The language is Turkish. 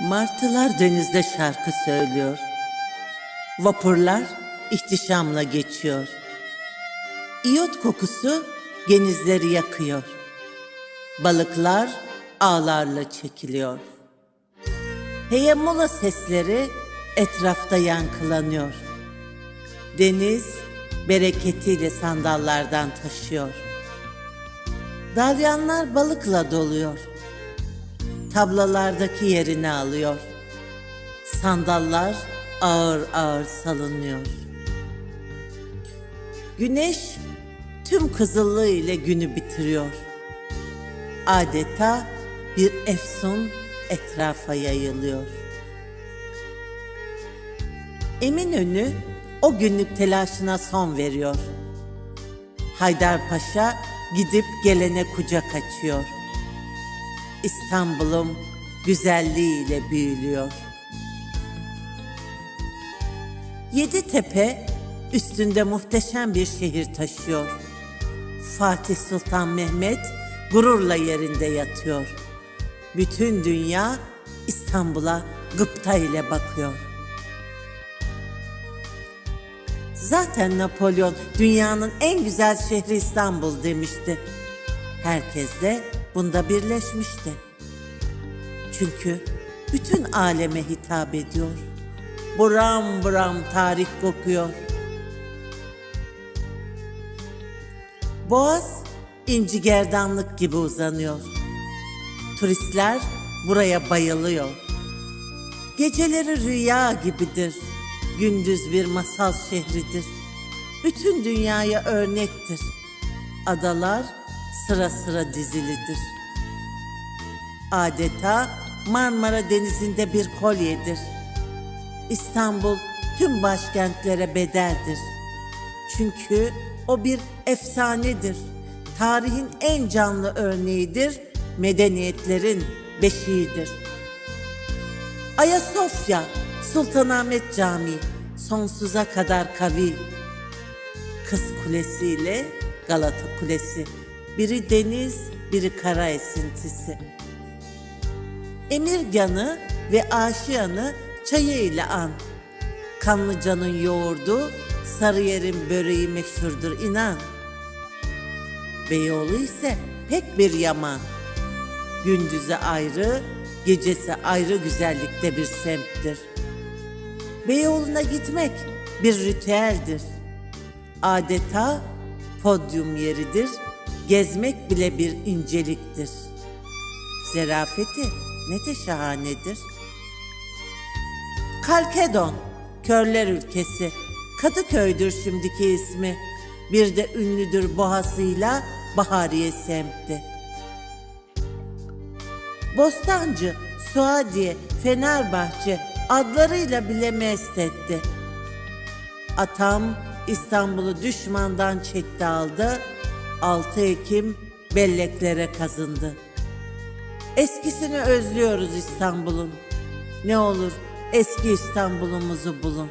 Martılar denizde şarkı söylüyor. Vapurlar ihtişamla geçiyor. İyot kokusu genizleri yakıyor. Balıklar ağlarla çekiliyor. Heyemula sesleri etrafta yankılanıyor. Deniz bereketiyle sandallardan taşıyor. Dalyanlar balıkla doluyor. Tablalardaki yerini alıyor. Sandallar ağır ağır salınıyor. Güneş tüm kızıllığı ile günü bitiriyor. Adeta bir efsun etrafa yayılıyor. Eminönü o günlük telaşına son veriyor. Haydarpaşa gidip gelene kucak açıyor. İstanbul'um güzelliğiyle büyülüyor. Yeditepe üstünde muhteşem bir şehir taşıyor. Fatih Sultan Mehmet gururla yerinde yatıyor. Bütün dünya İstanbul'a gıpta ile bakıyor. Zaten Napolyon dünyanın en güzel şehri İstanbul demişti. Herkes de bunda birleşmişti. Çünkü bütün aleme hitap ediyor. Buram buram tarih kokuyor. Boğaz inci gerdanlık gibi uzanıyor. Turistler buraya bayılıyor. Geceleri rüya gibidir. Gündüz bir masal şehridir. Bütün dünyaya örnektir. Adalar sıra sıra dizilidir. Adeta Marmara Denizi'nde bir kolyedir. İstanbul tüm başkentlere bedeldir. Çünkü o bir efsanedir. Tarihin en canlı örneğidir. Medeniyetlerin beşiğidir. Ayasofya, Sultanahmet Camii sonsuza kadar kavi. Kız Kulesi ile Galata Kulesi. Biri deniz, biri kara esintisi. Emirgan'ı ve Aşiyan'ı çayı ile an. Kanlıca'nın yoğurdu, Sarıyer'in böreği meşhurdur inan. Beyoğlu ise pek bir yaman. Gündüzü ayrı, gecesi ayrı güzellikte bir semttir. Beyoğlu'na gitmek bir ritüeldir. Adeta podyum yeridir, gezmek bile bir inceliktir. Zerafeti ne de şahanedir. Kalkedon, körler ülkesi. Kadıköy'dür şimdiki ismi. Bir de ünlüdür bohasıyla Bahariye semti. Bostancı, Suadiye, Fenerbahçe adlarıyla bile mest etti. Atam İstanbul'u düşmandan çekti aldı. 6 Ekim belleklere kazındı. Eskisini özlüyoruz İstanbul'un. Ne olur eski İstanbul'umuzu bulun.